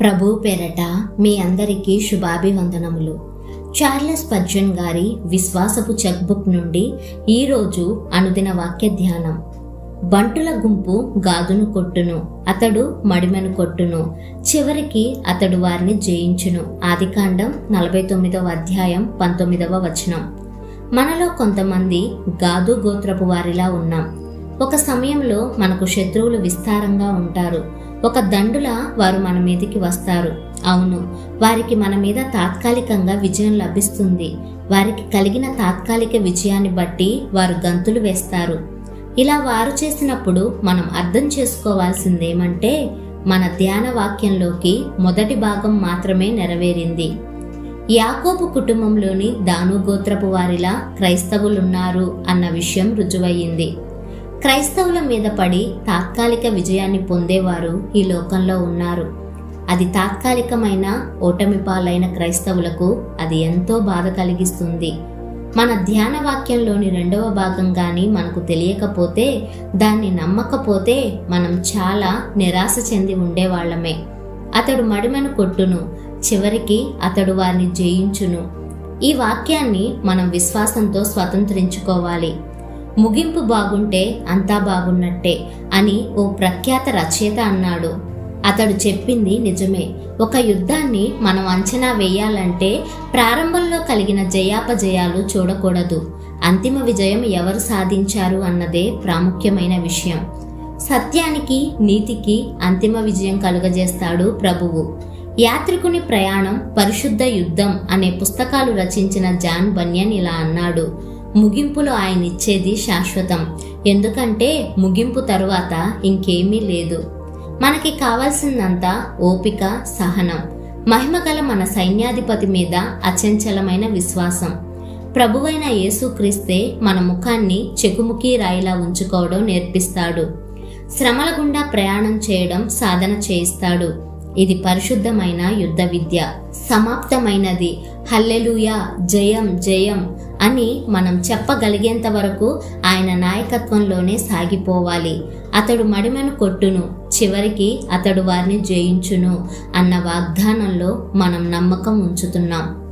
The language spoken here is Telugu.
ప్రభు పేరట మీ అందరికీ శుభాభివందనములు. చార్లెస్ పర్జన్ గారి విశ్వాసపు చెక్బుక్ నుండి ఈరోజు అనుదిన వాక్య ధ్యానం. బంటుల గుంపు గాదును కొట్టును అతడు మడిమెను కొట్టును చివరికి అతడు వారిని జయించును. ఆదికాండం నలభై తొమ్మిదవ అధ్యాయం పంతొమ్మిదవ వచనం. మనలో కొంతమంది గాదు గోత్రపు వారిలా ఉన్నాం. ఒక సమయంలో మనకు శత్రువులు విస్తారంగా ఉంటారు. ఒక దండులా వారు మన మీదకి వస్తారు. అవును వారికి మన మీద తాత్కాలికంగా విజయం లభిస్తుంది. వారికి కలిగిన తాత్కాలిక విజయాన్ని బట్టి వారు గంతులు వేస్తారు. ఇలా వారు చేసినప్పుడు మనం అర్థం చేసుకోవాల్సిందేమంటే మన ధ్యాన వాక్యంలోకి మొదటి భాగం మాత్రమే నెరవేరింది. యాకోబు కుటుంబంలోని దాను గోత్రపు వారిలా క్రైస్తవులున్నారు అన్న విషయం రుజువయ్యింది. క్రైస్తవుల మీద పడి తాత్కాలిక విజయాన్ని పొందేవారు ఈ లోకంలో ఉన్నారు. అది తాత్కాలికమైన ఓటమి పాలైన క్రైస్తవులకు అది ఎంతో బాధ కలిగిస్తుంది. మన ధ్యాన వాక్యంలోని రెండవ భాగం కానీ మనకు తెలియకపోతే దాన్ని నమ్మకపోతే మనం చాలా నిరాశ చెంది ఉండేవాళ్ళమే. అతడు మడిమెను కొట్టును చివరికి అతడు వారిని జయించును. ఈ వాక్యాన్ని మనం విశ్వాసంతో స్వతంత్రించుకోవాలి. ముగింపు బాగుంటే అంతా బాగున్నట్టే అని ఓ ప్రఖ్యాత రచయిత అన్నాడు. అతడు చెప్పింది నిజమే. ఒక యుద్ధాన్ని మనం అంచనా వేయాలంటే ప్రారంభంలో కలిగిన జయాపజయాలు చూడకూడదు. అంతిమ విజయం ఎవరు సాధించారు అన్నదే ప్రాముఖ్యమైన విషయం. సత్యానికి నీతికి అంతిమ విజయం కలుగజేస్తాడు ప్రభువు. యాత్రికుని ప్రయాణం పరిశుద్ధ యుద్ధం అనే పుస్తకాలు రచించిన జాన్ బన్యన్ ఇలా అన్నాడు. ముగింపులో ఆయన ఇచ్చేది శాశ్వతం. ఎందుకంటే ముగింపు తరువాత ఇంకేమీ లేదు. మనకి కావాల్సిందంతా ఓపిక సహనం మహిమగల మన సైన్యాధిపతి మీద అచంచలమైన విశ్వాసం. ప్రభువైన యేసుక్రీస్తే మన ముఖాన్ని చెకుముకి రాయిలా ఉంచుకోవడం నేర్పిస్తాడు. శ్రమల గుండా ప్రయాణం చేయడం సాధన చేయిస్తాడు. ఇది పరిశుద్ధమైన యుద్ధ విద్య. సమాప్తమైనది. హల్లెలూయా. జయం జయం అని మనం చెప్పగలిగేంత వరకు ఆయన నాయకత్వంలోనే సాగిపోవాలి. అతడు మడిమెను కొట్టును. చివరికి అతడు వారిని జయించును అన్న వాగ్దానంలో మనం నమ్మకం ఉంచుతున్నాం.